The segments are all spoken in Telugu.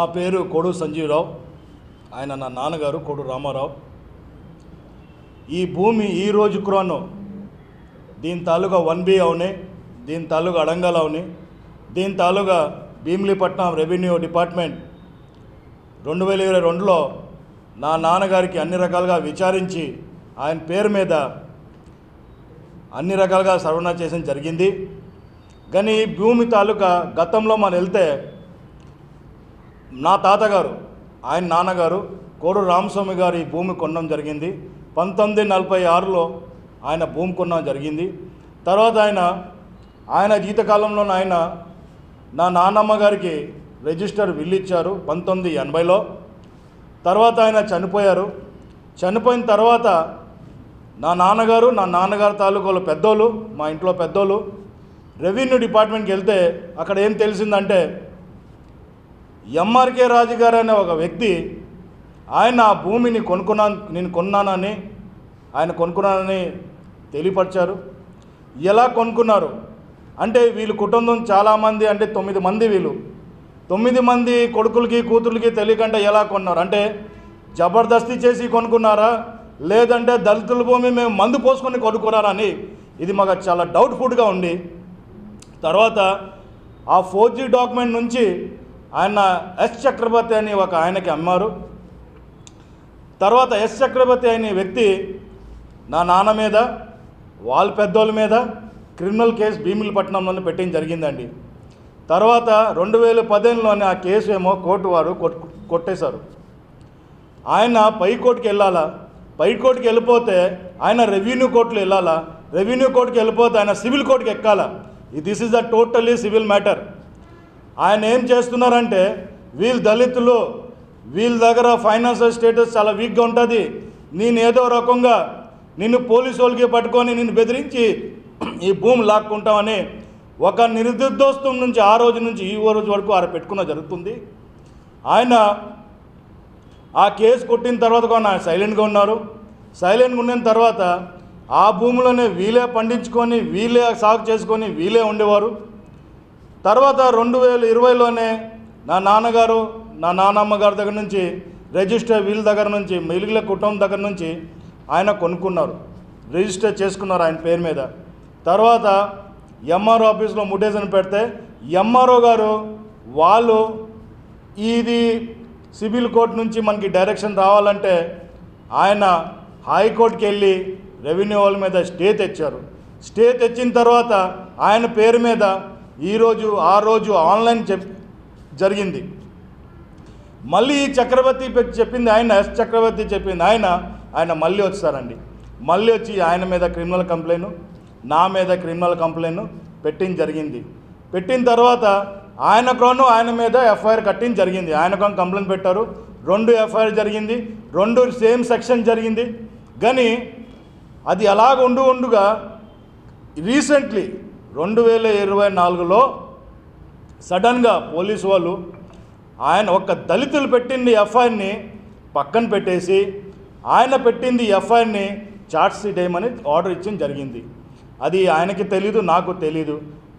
నా పేరు కొడు సంజీవరావు. ఆయన నా నాన్నగారు కొడు రామారావు. ఈ భూమి ఈ రోజు కురాను. దీని తాలూకా వన్ బి అవుని దీని తాలూకా అడంగల్ అవుని దీని తాలూకా భీమిలీపట్నం రెవెన్యూ డిపార్ట్మెంట్. రెండు వేల ఇరవై రెండులో నా నాన్నగారికి అన్ని రకాలుగా విచారించి ఆయన పేరు మీద అన్ని రకాలుగా సర్వనా చేయడం జరిగింది. కానీ ఈ భూమి తాలూకా గతంలో మనం వెళ్తే నా తాతగారు ఆయన నాన్నగారు కోడు రామస్వామి గారు ఈ భూమి కొనడం జరిగింది. పంతొమ్మిది నలభై ఆరులో ఆయన భూమి కొనడం జరిగింది. తర్వాత ఆయన ఆయన జీతకాలంలో ఆయన నా నాన్నమ్మ గారికి రిజిస్టర్ విల్ ఇచ్చారు పంతొమ్మిది ఎనభైలో. తర్వాత ఆయన చనిపోయారు. చనిపోయిన తర్వాత నా నాన్నగారు నా నాన్నగారు తాలూకాలో పెద్దోళ్ళు మా ఇంట్లో పెద్దోళ్ళు రెవెన్యూ డిపార్ట్మెంట్కి వెళ్తే అక్కడ ఏం తెలిసిందంటే ఎంఆర్కే రాజు గారు అనే ఒక వ్యక్తి ఆయన ఆ భూమిని కొనుక్కున్నా నేను కొన్నానని ఆయన కొనుక్కున్నానని తెలియపరిచారు. ఎలా కొనుక్కున్నారు? అంటే వీళ్ళ కుటుంబం చాలామంది అంటే తొమ్మిది మంది వీళ్ళు. తొమ్మిది మంది కొడుకులకి కూతుర్లకి తెలియకుండా ఎలా కొన్నారు? అంటే జబర్దస్తి చేసి కొనుక్కున్నారా? లేదంటే దళితుల భూమి మేము మందు పోసుకొని కొనుక్కున్నారా అని? ఇది మాకు చాలా డౌట్ఫుల్గా ఉంది తర్వాత ఆ ఫోర్ జీ డాక్యుమెంట్ నుంచి ఆయన ఎస్ చక్రవర్తి అని ఒక ఆయనకి అమ్మారు. తర్వాత ఎస్ చక్రవర్తి అనే వ్యక్తి నా నాన్న మీద వాళ్ళ పెద్దోళ్ళ మీద క్రిమినల్ కేసు భీమిలిపట్నంలోనే పెట్టడం జరిగిందండి. తర్వాత రెండు వేల పదిహేనులోనే ఆ కేసు ఏమో కోర్టు వారు కొట్ కొట్టేశారు. ఆయన పై కోర్టుకి వెళ్ళాలా? పై కోర్టుకి వెళ్ళిపోతే ఆయన రెవెన్యూ కోర్టులో వెళ్ళాలా? రెవెన్యూ కోర్టుకి వెళ్ళిపోతే ఆయన సివిల్ కోర్టుకి ఎక్కాలా? This is the totally civil matter. ఆయన ఏం చేస్తున్నారంటే వీళ్ళు దళితులు వీళ్ళ దగ్గర ఫైనాన్షియల్ స్టేటస్ చాలా వీక్గా ఉంటుంది. నేను ఏదో రకంగా నిన్ను పోలీసు వాళ్ళకి పట్టుకొని నిన్ను బెదిరించి ఈ భూమి లాక్కుంటామని ఒక నిర్దిదోస్తం నుంచి ఆ రోజు నుంచి ఈ రోజు వరకు ఆయన పెట్టుకున్న జరుగుతుంది. ఆయన ఆ కేసు కొట్టిన తర్వాత కూడా ఆయన సైలెంట్గా ఉన్నారు. సైలెంట్గా ఉన్న తర్వాత ఆ భూమిలోనే వీలే పండించుకొని వీలే సాగు చేసుకొని వీలే ఉండేవారు. తర్వాత రెండు వేల ఇరవైలోనే నా నాన్నగారు నా నాన్నమ్మ గారి దగ్గర నుంచి రిజిస్టర్ వీళ్ళ దగ్గర నుంచి మిగిలిన కుటుంబం దగ్గర నుంచి ఆయన కొనుక్కున్నారు. రిజిస్టర్ చేసుకున్నారు ఆయన పేరు మీద. తర్వాత ఎంఆర్ఓ ఆఫీస్లో ముటేషన్ పెడితే ఎంఆర్ఓ గారు వాళ్ళు ఇది సివిల్ కోర్ట్ నుంచి మనకి డైరెక్షన్ రావాలంటే ఆయన హైకోర్టుకి వెళ్ళి రెవెన్యూ వాళ్ళ మీద స్టే తెచ్చారు. స్టే తెచ్చిన తర్వాత ఆయన పేరు మీద ఈరోజు ఆ రోజు ఆన్లైన్ చెప్ జరిగింది. మళ్ళీ ఈ చక్రవర్తి చెప్పింది ఆయన ఎస్ చక్రవర్తి చెప్పింది ఆయన ఆయన మళ్ళీ వచ్చారండి. మళ్ళీ వచ్చి ఆయన మీద క్రిమినల్ కంప్లైంట్ నా మీద క్రిమినల్ కంప్లైంట్ పెట్టింది జరిగింది. పెట్టిన తర్వాత ఆయన ఆయన మీద ఎఫ్ఐఆర్ కట్టింది జరిగింది. ఆయన కంప్లైంట్ పెట్టారు. రెండు ఎఫ్ఐఆర్ జరిగింది. రెండు సేమ్ సెక్షన్ జరిగింది. కానీ అది అలాగ ఉండు ఉండుగా రీసెంట్లీ రెండు వేల ఇరవై నాలుగులో సడన్గా పోలీసు వాళ్ళు ఆయన ఒక దళితులు పెట్టింది ఎఫ్ఐఆర్ని పక్కన పెట్టేసి ఆయన పెట్టింది ఎఫ్ఐఆర్ని చార్జ్ షీట్ వేయమని ఆర్డర్ ఇచ్చడం జరిగింది. అది ఆయనకి తెలీదు నాకు తెలీదు.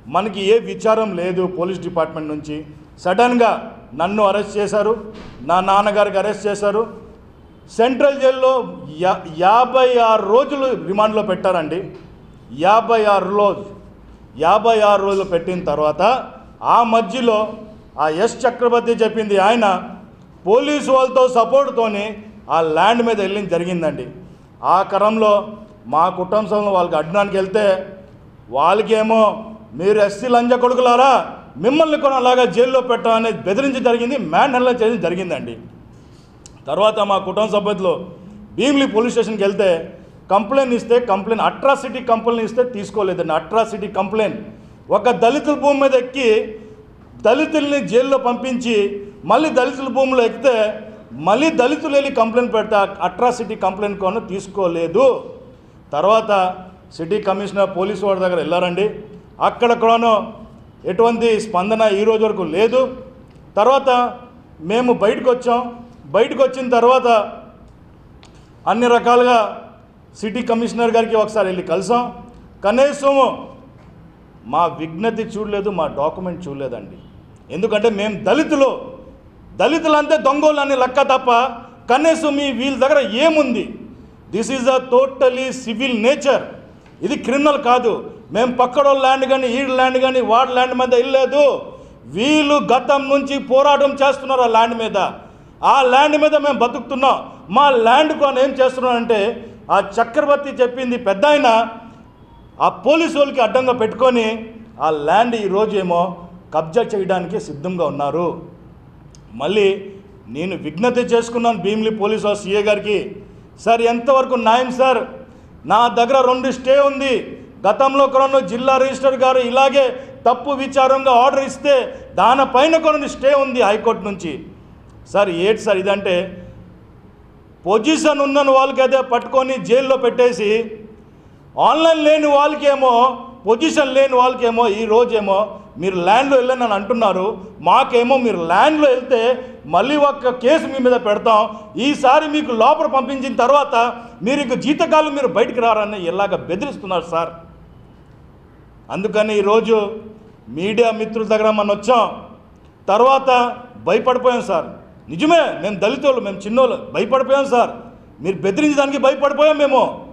మనకి ఏ విచారం లేదు పోలీస్ డిపార్ట్మెంట్ నుంచి. సడన్గా నన్ను అరెస్ట్ చేశారు నా నాన్నగారికి అరెస్ట్ చేశారు. సెంట్రల్ జైల్లో యా యాభై ఆరు రోజులు రిమాండ్లో పెట్టారండి. యాభై ఆరు రోజు యాభై ఆరు రోజులు పెట్టిన తర్వాత ఆ మధ్యలో ఆ ఎస్ చక్రవర్తి చెప్పింది ఆయన పోలీసు వాళ్ళతో సపోర్ట్తోని ఆ ల్యాండ్ మీద వెళ్ళింది జరిగిందండి. ఆ క్రమంలో మా కుటుంబ సభ్యులు వాళ్ళకి అడ్డానికి వెళ్తే వాళ్ళకేమో మీరు ఎస్సీ లంజ కొడుకులారా మిమ్మల్ని కూడా అలాగా జైల్లో పెట్టామనేది బెదిరించి జరిగింది మ్యాన్ హెల్లా చేయడం జరిగిందండి. తర్వాత మా కుటుంబ సభ్యులు భీమిలి పోలీస్ స్టేషన్కి వెళ్తే కంప్లైంట్ ఇస్తే కంప్లైంట్ అట్రాసిటీ కంప్లైంట్ ఇస్తే తీసుకోలేదండి అట్రాసిటీ కంప్లైంట్. ఒక దళితుల భూమి మీద ఎక్కి దళితుల్ని జైల్లో పంపించి మళ్ళీ దళితుల భూమిలో ఎక్కితే మళ్ళీ దళితులు వెళ్ళి కంప్లైంట్ పెడితే అట్రాసిటీ కంప్లైంట్ కొను తీసుకోలేదు. తర్వాత సిటీ కమిషనర్ పోలీసు వాడి దగ్గర వెళ్ళారండి. అక్కడ కూడాను ఎటువంటి స్పందన ఈ రోజు వరకు లేదు. తర్వాత మేము బయటకు వచ్చాం. బయటకు వచ్చిన తర్వాత అన్ని రకాలుగా సిటీ కమిషనర్ గారికి ఒకసారి వెళ్ళి కలిసాం. కనీసం మా విజ్ఞతి చూడలేదు మా డాక్యుమెంట్ చూడలేదండి. ఎందుకంటే మేము దళితులు. దళితులంతే దొంగలు అని లెక్క తప్ప కనీసం మీ వీళ్ళ దగ్గర ఏముంది? This is a totally civil nature ఇది క్రిమినల్ కాదు. మేము పక్కడో ల్యాండ్ కానీ ఈ ల్యాండ్ కానీ వాడి ల్యాండ్ మీద వెళ్ళలేదు. వీళ్ళు గతం నుంచి పోరాటం చేస్తున్నారు ఆ ల్యాండ్ మీద. ఆ ల్యాండ్ మీద మేము బతుకుతున్నాం. మా ల్యాండ్ కొని ఏం చేస్తున్నారంటే ఆ చక్రవర్తి చెప్పింది పెద్ద ఆయన ఆ పోలీసు వాళ్ళకి అడ్డంగా పెట్టుకొని ఆ ల్యాండ్ ఈరోజు ఏమో కబ్జా చేయడానికి సిద్ధంగా ఉన్నారు. మళ్ళీ నేను విజ్ఞప్తి చేసుకున్నాను భీమిలి పోలీస్ వారు సీఏ గారికి. సార్ ఎంతవరకు న్యాయం సార్? నా దగ్గర రెండు స్టే ఉంది. గతంలో కొన్ని జిల్లా రిజిస్టర్ గారు ఇలాగే తప్పు విచారంగా ఆర్డర్ ఇస్తే దానిపైన కొన్ని స్టే ఉంది హైకోర్టు నుంచి. సార్ ఏంటి సార్ ఇదంటే పొజిషన్ ఉన్న వాళ్ళకైతే పట్టుకొని జైల్లో పెట్టేసి ఆన్లైన్ లేని వాళ్ళకేమో పొజిషన్ లేని వాళ్ళకేమో ఈ రోజేమో మీరు ల్యాండ్లో వెళ్ళని అని అంటున్నారు. మాకేమో మీరు ల్యాండ్లో వెళ్తే మళ్ళీ ఒక కేసు మీ మీద పెడతాం. ఈసారి మీకు లోపల పంపించిన తర్వాత మీరు ఇక జీతకాలం మీరు బయటికి రారని ఇలాగ బెదిరిస్తున్నారు సార్. అందుకని ఈరోజు మీడియా మిత్రుల దగ్గర మనం వచ్చాం. తర్వాత భయపడిపోయాం సార్. నిజమే మేము దళితులు మేము చిన్నోళ్ళు భయపడిపోయాం సార్. మీరు బెదిరించడానికి భయపడిపోయాం మేము.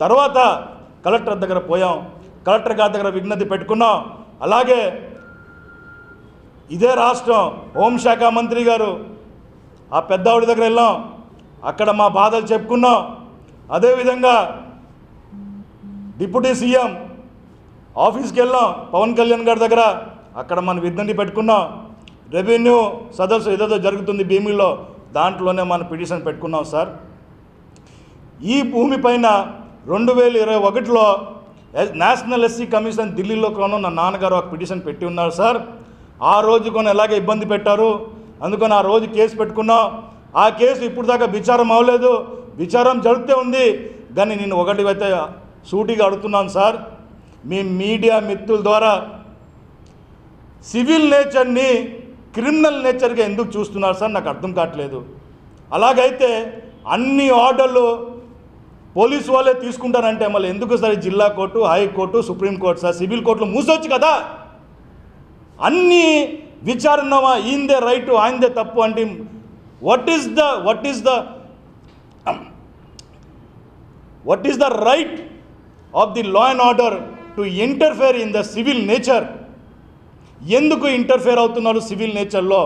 తర్వాత కలెక్టర్ దగ్గర పోయాం. కలెక్టర్ గారి దగ్గర విజ్ఞప్తి పెట్టుకున్నాం. అలాగే ఇదే రాష్ట్రం హోంశాఖ మంత్రి గారు ఆ పెద్దవాడి దగ్గర వెళ్ళాం. అక్కడ మా బాధలు చెప్పుకున్నాం. అదేవిధంగా డిప్యూటీ సీఎం ఆఫీస్కి వెళ్ళాం. పవన్ కళ్యాణ్ గారి దగ్గర అక్కడ మన విజ్ఞప్తి పెట్టుకున్నాం. రెవెన్యూ సదస్సు ఏదేదో జరుగుతుంది భీమిలో దాంట్లోనే మనం పిటిషన్ పెట్టుకున్నాం సార్. ఈ భూమి పైన రెండు వేల ఇరవై ఒకటిలో నేషనల్ ఎస్సీ కమిషన్ ఢిల్లీలో కొను నా నాన్నగారు ఒక పిటిషన్ పెట్టి ఉన్నారు సార్. ఆ రోజు కొన్ని ఎలాగ ఇబ్బంది పెట్టారు? అందుకని ఆ రోజు కేసు పెట్టుకున్నాం. ఆ కేసు ఇప్పుడు దాకా విచారం అవ్వలేదు. విచారం జరుగుతూ ఉంది. కానీ నేను ఒకటి అయితే సూటిగా అడుగుతున్నాను సార్. మీ మీడియా మిత్రుల ద్వారా సివిల్ నేచర్ని క్రిమినల్ నేచర్గా ఎందుకు చూస్తున్నారు సార్? నాకు అర్థం కావట్లేదు. అలాగైతే అన్ని ఆర్డర్లు పోలీసు వాళ్ళే తీసుకుంటారంటే మళ్ళీ ఎందుకు సార్ జిల్లా court high court supreme court sir? Civil కోర్టులు మూసొచ్చు కదా! అన్ని విచారణ ఈందే రైట్ ఆయనదే తప్పు అంటే what is the what is the what is the right of the law and order to interfere in the civil nature ఎందుకు ఇంటర్ఫేర్ అవుతున్నారు సివిల్ నేచర్లో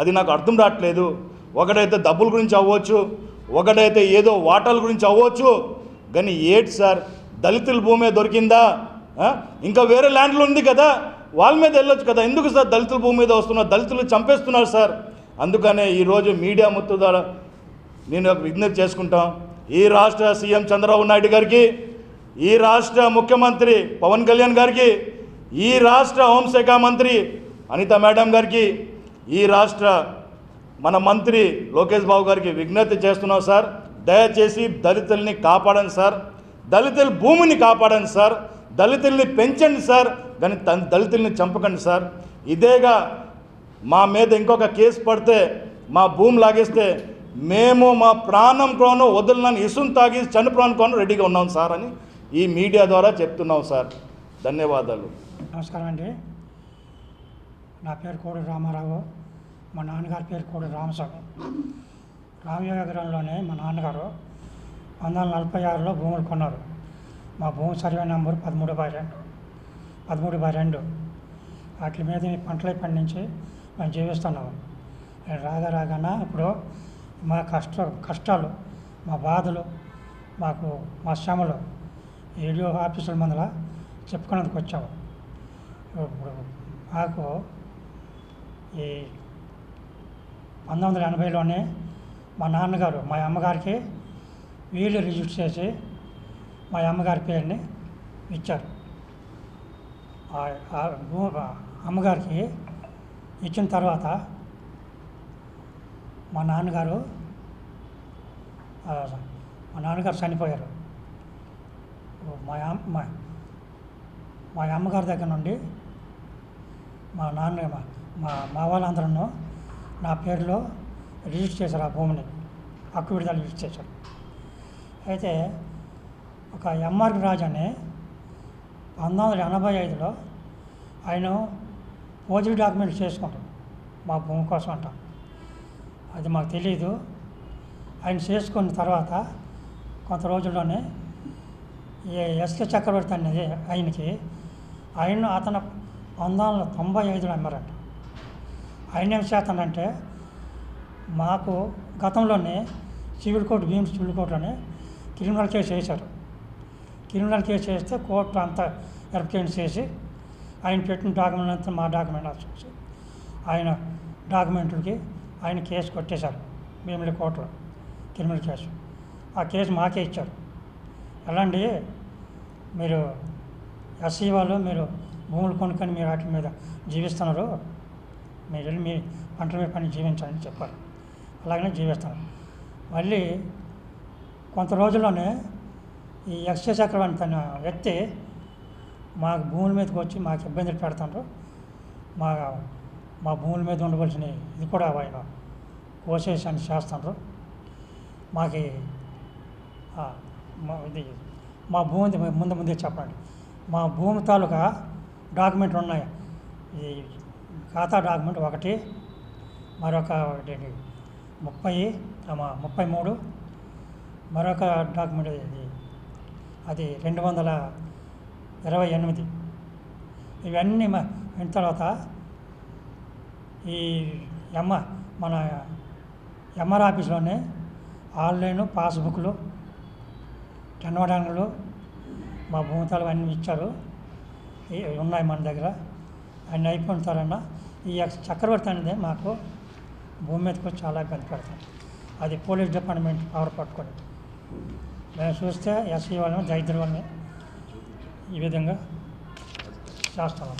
అది నాకు అర్థం రావట్లేదు. ఒకడైతే డబ్బుల గురించి అవ్వచ్చు ఒకడైతే ఏదో వాటాల గురించి అవ్వచ్చు. కానీ ఏటి సార్ దళితుల భూమే దొరికిందా? ఇంకా వేరే ల్యాండ్లో ఉంది కదా వాళ్ళ మీద వెళ్ళొచ్చు కదా. ఎందుకు సార్ దళితుల భూమి మీద వస్తున్నారు? దళితులు చంపేస్తున్నారు సార్. అందుకనే ఈరోజు మీడియా ముత్తు ద్వారా నేను ఒక విజ్ఞప్తి చేసుకుంటాం. ఈ రాష్ట్ర సీఎం చంద్రబాబు నాయుడు గారికి ఈ రాష్ట్ర ముఖ్యమంత్రి పవన్ కళ్యాణ్ గారికి ఈ రాష్ట్ర హోంశాఖ మంత్రి అనిత మేడం గారికి ఈ రాష్ట్ర మన మంత్రి లోకేష్ బాబు గారికి విజ్ఞప్తి చేస్తున్నాం సార్. దయచేసి దళితుల్ని కాపాడండి సార్. దళితుల భూమిని కాపాడండి సార్. దళితుల్ని పెంచండి సార్. కానీ దళితుల్ని చంపకండి సార్. ఇదేగా మా మీద ఇంకొక కేసు పడితే మా భూమి లాగేస్తే మేము మా ప్రాణం కోను వదలనని ఇసును తాగి చనిపోను కోను రెడీగా ఉన్నాం సార్ అని ఈ మీడియా ద్వారా చెప్తున్నాం సార్. ధన్యవాదాలు. నమస్కారం అండి. నా పేరు కోడి రామారావు. మా నాన్నగారి పేరు కోడి రామస్వామి. రామయోగరంలోనే మా నాన్నగారు పంతొమ్మిది వందల నలభై ఆరులో భూములు కొన్నారు. మా భూమి సర్వే నెంబర్ పదమూడు బై రెండు. పదమూడు బై రెండు. వాటి మీద మీ పంటలు పండించి మేము జీవిస్తున్నాము. రాగా రాగాన ఇప్పుడు మా కష్ట కష్టాలు మా బాధలు మాకు మా శ్రమలు ఏడియో ఆఫీసుల మందల చెప్పుకునేందుకు వచ్చాము. ఇప్పుడు మాకు ఈ పంతొమ్మిది వందల ఎనభైలోనే మా నాన్నగారు మా అమ్మగారికి వీలు రిజిస్టర్ చేసి మా అమ్మగారి పేరుని ఇచ్చారు. అమ్మగారికి ఇచ్చిన తర్వాత మా నాన్నగారు మా నాన్నగారు చనిపోయారు. మా అమ్మ మా మా అమ్మగారి దగ్గర నుండి మా నాన్న మా మా మా వాళ్ళందరూ నా పేరులో రిజిస్టర్ చేశారు ఆ భూమిని. హక్కు విడుదల రిజిస్టర్ చేశారు. అయితే ఒక ఎంఆర్ రాజు అని పంతొమ్మిది వందల ఎనభై ఐదులో ఆయన ఫోర్జరీ డాక్యుమెంట్స్ చేసుకుంటాం. మా భూమి కోసం అంట. అది మాకు తెలియదు ఆయన చేసుకున్న తర్వాత కొంత రోజుల్లోనే ఈ ఎస్కే చక్రవర్తి అనేది ఆయనకి ఆయన అతను పంతొమ్మిది వందల తొంభై ఐదులో అమ్మారట. ఆయన ఏం చేస్తానంటే మాకు గతంలోనే సివిల్ కోర్టు భీమ్స్ సివిల్ కోర్టులోనే క్రిమినల్ కేసు వేశారు. క్రిమినల్ కేసు వేస్తే కోర్టు అంతా వెరిఫికేషన్ చేసి ఆయన పెట్టిన డాక్యుమెంట్ అంతా మా డాక్యుమెంట్ చూసి ఆయన డాక్యుమెంట్లకి ఆయన కేసు కొట్టేశారు భీమిలి కోర్టులో క్రిమినల్ కేసు. ఆ కేసు మాకే ఇచ్చారు. ఎలా అండి మీరు ఎస్సీ వాళ్ళు మీరు భూములు కొనుక్కొని మీరు వాటి మీద జీవిస్తున్నారు. మీరు వెళ్ళి మీ పంటల మీద పని జీవించాలని చెప్పారు. అలాగనే జీవిస్తాను మళ్ళీ కొంత రోజుల్లోనే ఈ యక్ష చక్రవర్తి అనే వ్యక్తి మాకు భూముల మీదకి వచ్చి మాకు ఇబ్బందులు పెడుతుండ్రు. మా మా భూముల మీద ఉండవలసిన ఇది కూడా ఆయన కోసేసి అని చేస్తుండ్రు. మాకి ఇది మా భూమి ముందు ముందే చెప్పండి. మా భూమి తాలూకా డాక్యుమెంట్లు ఉన్నాయి. ఈ ఖాతా డాక్యుమెంట్ ఒకటి మరొక ముప్పై ముప్పై మూడు మరొక డాక్యుమెంట్ ఇది అది రెండు వందల ఇరవై ఎనిమిది. ఇవన్నీ మ- అయిన తర్వాత ఈ ఎమ్మ మన ఎంఆర్ ఆఫీస్లోనే ఆన్లైన్ పాస్బుక్లు టెన్వడాన్లు మా భూమితాలు అన్నీ ఇచ్చారు. ఉన్నాయి మన దగ్గర. ఆయన అయిపోయిన తర్వాత ఈ చక్రవర్తి అనేది మాకు భూమి మీదకి కూడా చాలా ఇబ్బంది పెడతాం అది పోలీస్ డిపార్ట్మెంట్ పవర్ పట్టుకొని. మేము చూస్తే ఎస్సీ వాళ్ళని దరిద్ర వాళ్ళని ఈ విధంగా చేస్తాము